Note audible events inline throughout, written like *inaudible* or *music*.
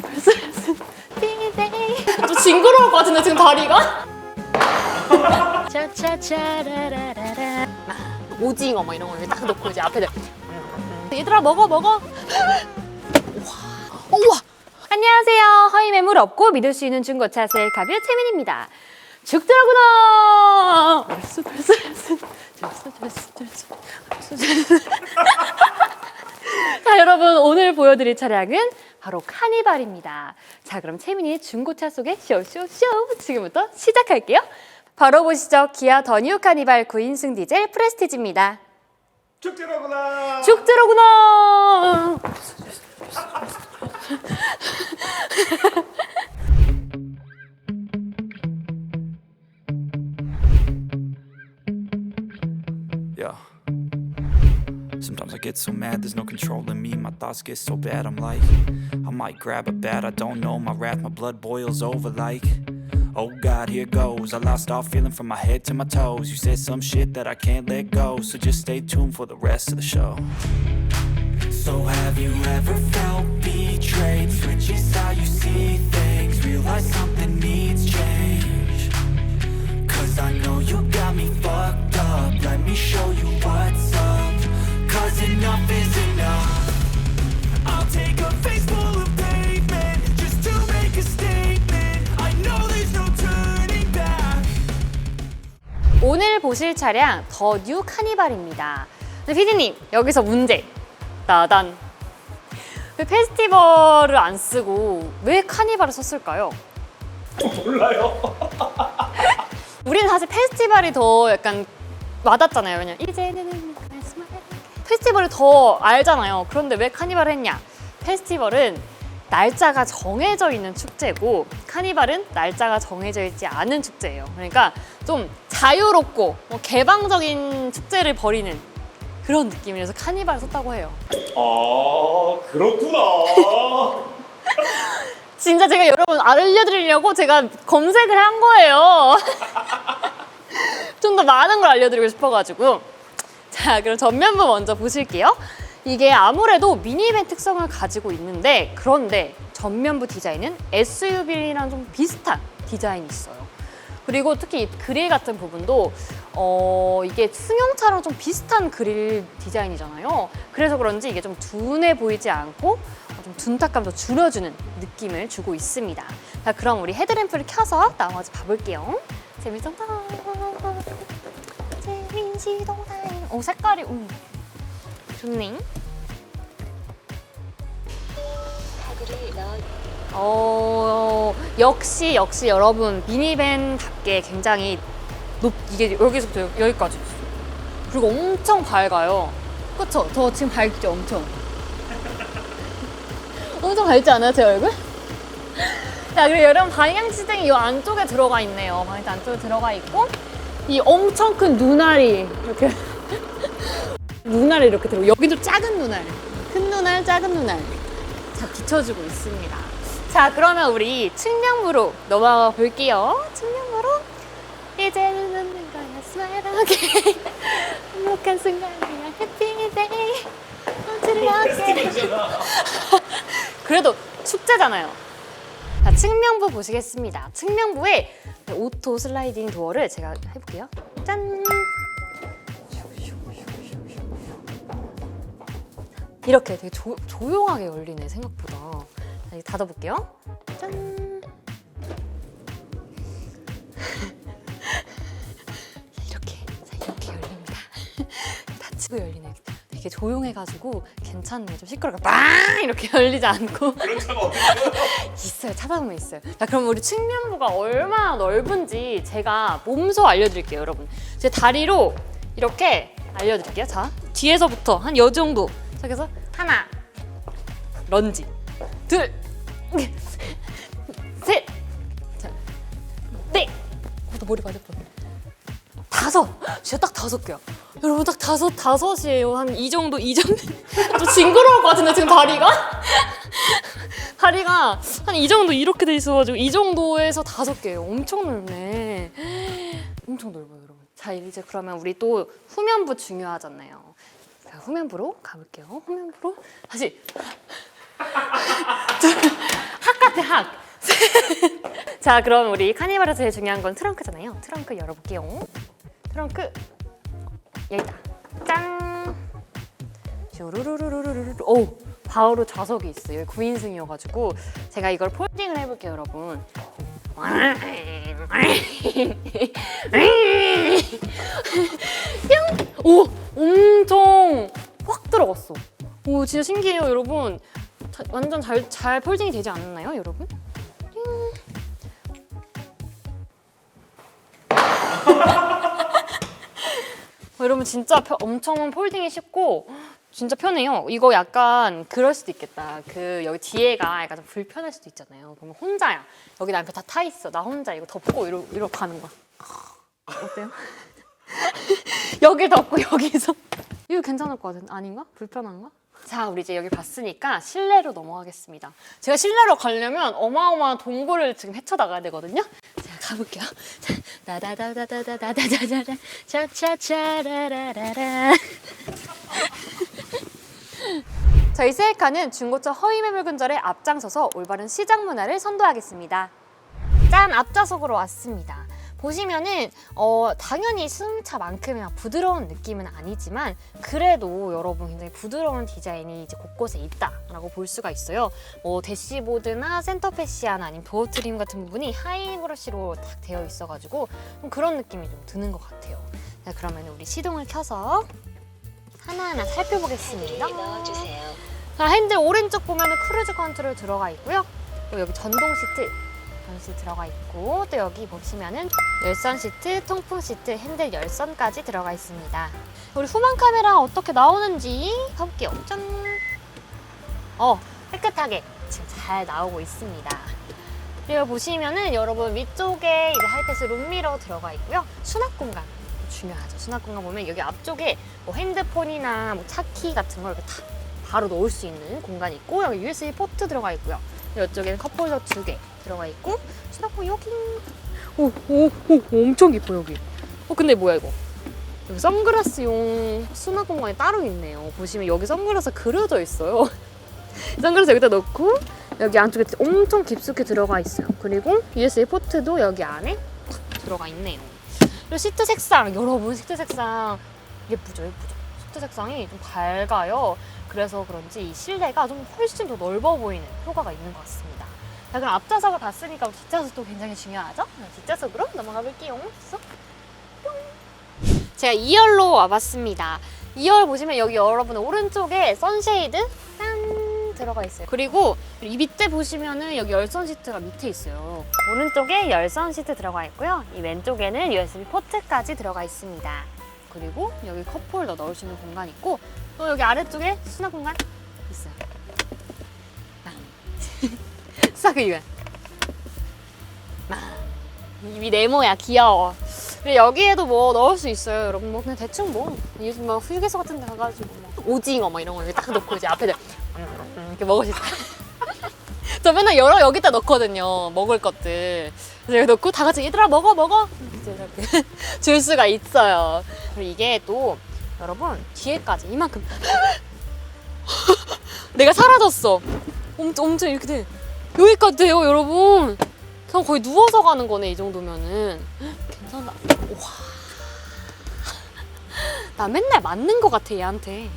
벌써 벌써 벌써 좀 징그러울 것 같은데 지금 다리가? 차차차라라라라 오징어 뭐 이런 거 이렇게 딱 놓고 이제 앞에 얘들아 먹어 먹어 우와 우와 안녕하세요. 허위 매물 없고 믿을 수 있는 중고차 셀카뷰 채민입니다. 죽더라구나. 벌써 벌써 벌써 벌써 벌써 벌써 벌써 자, 여러분 오늘 보여드릴 차량은 바로 카니발입니다. 자, 그럼 채민이의 중고차 속의 쇼쇼쇼 지금부터 시작할게요. 바로 보시죠. 기아 더 뉴 카니발 9인승 디젤 프레스티지입니다. 축제라구나. 죽더라구나. Yeah. Sometimes I get so mad, there's no controlling me. My thoughts get so bad, I'm like, I might grab a bat, I don't know. My wrath, my blood boils over like, oh God, here goes. I lost all feeling from my head to my toes. You said some shit that I can't let go, so just stay tuned for the rest of the show. So, have you ever felt betrayed? Switches how you see things, realize something needs change. Cause I know you got me fucked up. Let me show you what's 보실 차량 더 뉴 카니발입니다. 근데 피디님 여기서 문제. 나단. 왜 페스티벌을 안 쓰고 왜 카니발을 썼을까요? 몰라요. *laughs* 우리는 사실 페스티벌이 더 약간 와닿잖아요. 왜냐 이제는 페스티벌을 더 알잖아요. 그런데 왜 카니발을 했냐? 페스티벌은 날짜가 정해져 있는 축제고 카니발은 날짜가 정해져 있지 않은 축제예요. 그러니까 좀 자유롭고 뭐 개방적인 축제를 벌이는 그런 느낌이라서 카니발을 썼다고 해요. 아 그렇구나. *laughs* 진짜 제가 여러분 알려드리려고 제가 검색을 한 거예요. *laughs* 좀 더 많은 걸 알려드리고 싶어가지고. 자, 그럼 전면부 먼저 보실게요. 이게 아무래도 미니밴 특성을 가지고 있는데, 그런데 전면부 디자인은 SUV랑 좀 비슷한 디자인이 있어요. 그리고 특히 이 그릴 같은 부분도 어 이게 승용차랑 좀 비슷한 그릴 디자인이잖아요. 그래서 그런지 이게 좀 둔해 보이지 않고 어, 좀 둔탁감도 줄여주는 느낌을 주고 있습니다. 자, 그럼 우리 헤드램프를 켜서 나머지 봐볼게요. 재밌었다. 재민시동생. 오 색깔이 음. 좋네. 어 역시 역시 여러분 미니밴답게 굉장히 높 이게 여기서부터 여- 여기까지. 그리고 엄청 밝아요. 그쵸? 저 지금 밝죠 엄청. *laughs* 엄청 밝지 않아요 제 얼굴? 자 그리고 여러분 방향 지등이 이 안쪽에 들어가 있네요. 방향 안쪽에 들어가 있고 이 엄청 큰 눈알이 이렇게 눈알이 이렇게 들어. 여기도 작은 눈알, 큰 눈알, 작은 눈알. 자 비춰주고 있습니다. 자 그러면 우리 측면부로 넘어가 볼게요. 측면부로 이제는 웃는 거야 스마일하게 *laughs* 행복한 순간이야 해피데이 어지럽게 *laughs* 그래도 축제잖아요. 자 측면부 보시겠습니다. 측면부에 오토 슬라이딩 도어를 제가 해볼게요. 짠. 이렇게 되게 조, 조용하게 열리네 생각보다. 자, 이제 닫아볼게요. 짠. *laughs* 이렇게 자, 이렇게 열립니다. *laughs* 닫히고 열리네. 되게 조용해가지고 괜찮네. 좀 시끄럽게 빵 이렇게 열리지 않고 *laughs* 그런 차가 어떻게? 있어요. 찾아보면 있어요. 자, 그럼 우리 측면부가 얼마나 넓은지 제가 몸소 알려드릴게요, 여러분. 제 다리로 이렇게 알려드릴게요. 자, 뒤에서부터 한요 정도. 자, 그래서 하나, 런지, 둘, *laughs* 셋, 자, 넷. 어, 나 머리 뻔. 다섯. 진짜 딱 다섯 개야. 여러분 딱 다섯 다섯이에요. 한 이 정도 이 정도. *laughs* 좀 징그러울 것 같은데 지금 다리가? *laughs* 다리가 한 이 정도 이렇게 돼 있어가지고 이 정도에서 다섯 개예요. 엄청 넓네. *gasps* 엄청 넓어요, 여러분. 자 이제 그러면 우리 또 후면부 중요하잖아요. 자 후면부로 가볼게요. 후면부로 다시 확 *laughs* 학. *laughs* 자, 그럼 우리 카니발에서 제일 중요한 건 트렁크잖아요. 트렁크 열어볼게요. 트렁크 여기다. 짠. 슈루루루루루루. 오, 바로 좌석이 있어요. 9인승이어가지고 제가 이걸 폴딩을 해볼게요, 여러분. 뿅! 오, 엄청 확 들어갔어. 오, 진짜 신기해요, 여러분. 자- 완전 잘, 잘 폴딩이 되지 않았나요, 여러분? *laughs* 어, 여러분 진짜 펴- 엄청 폴딩이 쉽고 진짜 편해요. 이거 약간 그럴 수도 있겠다. 그 여기 뒤에가 약간 좀 불편할 수도 있잖아요. 그러면 혼자야. 여기 남편 다 타 있어. 나 혼자 이거 덮고 이러 이러 가는 거야. 어때요? *laughs* 여기 덮고 여기서 이거 괜찮을 것 같은 아닌가? 불편한가? 자, 우리 이제 여기 봤으니까 실내로 넘어가겠습니다. 제가 실내로 가려면 어마어마한 동굴을 지금 헤쳐나가야 되거든요. 자, 가볼게요. 자, 다다다다다다다다다다 차차차라라라라 저희 셀카는 중고차 허위 매물 근절에 앞장서서 올바른 시장 문화를 선도하겠습니다. 짠 앞좌석으로 왔습니다. 보시면은 어, 당연히 승차만큼의 막 부드러운 느낌은 아니지만 그래도 여러분 굉장히 부드러운 디자인이 이제 곳곳에 있다라고 볼 수가 있어요. 뭐 대시보드나 센터 패시아나 아니면 도어 트림 같은 부분이 하이 브러쉬로 딱 되어 있어가지고 좀 그런 느낌이 좀 드는 것 같아요. 자, 그러면 우리 시동을 켜서 하나하나 살펴보겠습니다. 자, 핸들 오른쪽 보면 크루즈 컨트롤 들어가 있고요. 또 여기 전동 시트 시트 들어가 있고 또 여기 보시면은 열선 시트, 통풍 시트, 핸들 열선까지 들어가 있습니다. 우리 후방 카메라 어떻게 나오는지 가볼게요. 짠. 어, 깨끗하게 지금 잘 나오고 있습니다. 그리고 보시면은 여러분 위쪽에 이제 하이패스 룸미러 들어가 있고요. 수납 공간 중요하죠. 수납 공간 보면 여기 앞쪽에 뭐 핸드폰이나 뭐 차키 같은 걸 이렇게 다 바로 넣을 수 있는 공간이 있고 여기 USB 포트 들어가 있고요. 이쪽에는 컵홀더 두 개 들어가 있고 수납공 여기 오, 오, 오, 엄청 깊어 여기. 어 근데 뭐야 이거? 여기 선글라스용 수납 공간이 따로 있네요. 보시면 여기 선글라스 그려져 있어요. *laughs* 선글라스 여기다 넣고 여기 안쪽에 엄청 깊숙이 들어가 있어요. 그리고 USB 포트도 여기 안에 탁 들어가 있네요. 그리고 시트 색상 여러분 시트 색상 예쁘죠 예쁘죠. 시트 색상이 좀 밝아요. 그래서 그런지 이 실내가 좀 훨씬 더 넓어 보이는 효과가 있는 것 같습니다. 자 그럼 앞좌석을 봤으니까 뒷좌석도 굉장히 중요하죠? 네, 뒷좌석으로 넘어가 볼게요. 쏙. 뿅. 제가 2열로 와봤습니다. 2열 보시면 여기 여러분 오른쪽에 선쉐이드 짠 들어가 있어요. 그리고 이 밑에 보시면은 여기 열선 시트가 밑에 있어요. 오른쪽에 열선 시트 들어가 있고요. 이 왼쪽에는 USB 포트까지 들어가 있습니다. 그리고 여기 컵홀더 넣을 수 있는 공간 있고 또 여기 아래쪽에 수납 공간 있어요. *laughs* 수납 이거. 이 네모야 귀여워. 여기에도 뭐 넣을 수 있어요, 여러분. 뭐 그냥 대충 뭐 요즘 뭐 휴게소 같은 데 가가지고 뭐 오징어 뭐 이런 거 이렇게 딱 넣고 이제 앞에 음, 이렇게 있어요. *laughs* 저 맨날 여러 여기다 넣거든요, 먹을 것들. 그래서 여기 넣고 다 같이 얘들아 먹어 먹어 이렇게 *laughs* 줄 수가 있어요. 그리고 이게 또 여러분 뒤에까지 이만큼 *laughs* 내가 사라졌어. 엄청 엄청 이렇게 돼. 여기까지 돼요, 여러분. 그냥 거의 누워서 가는 거네 이 정도면은 괜찮아. 와. 나 맨날 맞는 것 같아 얘한테.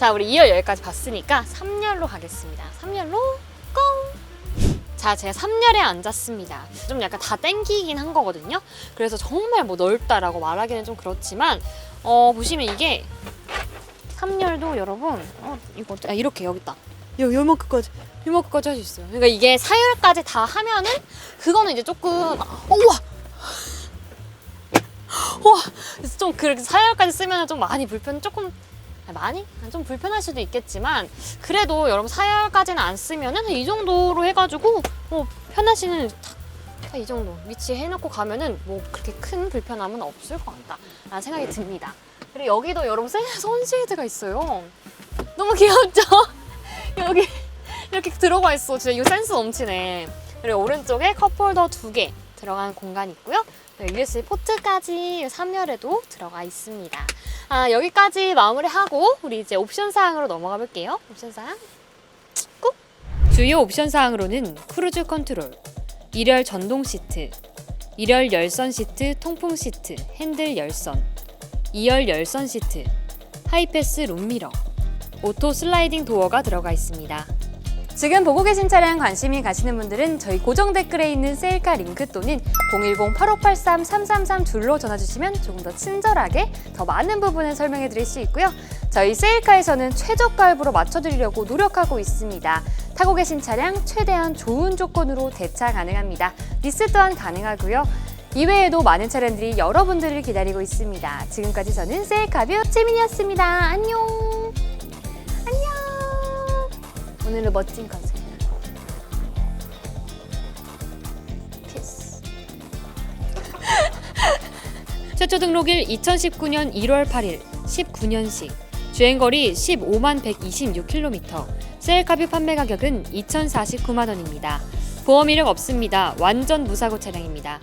자 우리 2열 여기까지 봤으니까 3열로 가겠습니다. 3열로 고! 자 제가 3열에 앉았습니다. 좀 약간 다 땡기긴 한 거거든요. 그래서 정말 뭐 넓다라고 말하기는 좀 그렇지만 어 보시면 이게 3열도 여러분 어 이거 아, 이렇게 여기 있다. 여기 요만큼까지 요만큼까지 할 수 있어요. 그러니까 이게 4열까지 다 하면은 그거는 이제 조금 어, 우와 *laughs* 우와 좀 그렇게 4열까지 쓰면 좀 많이 불편 조금 많이 아니, 좀 불편할 수도 있겠지만 그래도 여러분 4열까지는 안 쓰면은 이 정도로 해가지고 뭐 편하시는 딱이 정도 위치에 해놓고 가면은 뭐 그렇게 큰 불편함은 없을 것 같다 라는 생각이 듭니다. 그리고 여기도 여러분 선- 선쉐이드가 있어요. 너무 귀엽죠? *laughs* 여기 이렇게 들어가 있어. 진짜 이거 센스 넘치네. 그리고 오른쪽에 컵홀더 두개 들어간 공간이 있고요. 네, USB 포트까지 3열에도 들어가 있습니다. 아, 여기까지 마무리하고 우리 이제 옵션 사항으로 넘어가 볼게요. 옵션 사항. 꾹. 주요 옵션 사항으로는 크루즈 컨트롤, 일열 전동 시트, 일열 열선 시트 통풍 시트 핸들 열선, 2열 열선 시트, 하이패스 룸미러, 오토 슬라이딩 도어가 들어가 있습니다. 지금 보고 계신 차량 관심이 가시는 분들은 저희 고정 댓글에 있는 세일카 링크 또는 010-8583-333 둘로 전화 주시면 조금 더 친절하게 더 많은 부분을 설명해 드릴 수 있고요. 저희 세일카에서는 최저가 할부로 맞춰드리려고 노력하고 있습니다. 타고 계신 차량 최대한 좋은 조건으로 대차 가능합니다. 리스 또한 가능하고요. 이외에도 많은 차량들이 여러분들을 기다리고 있습니다. 지금까지 저는 세일카뷰 채민이었습니다. 안녕! 안녕! 오늘은 멋진 컨셉. 피스. 최초 등록일 2019년 1월 8일 19년식 주행거리 15만 126km 셀카뷰 판매 가격은 2,049만 원입니다. 보험 이력 없습니다. 완전 무사고 차량입니다.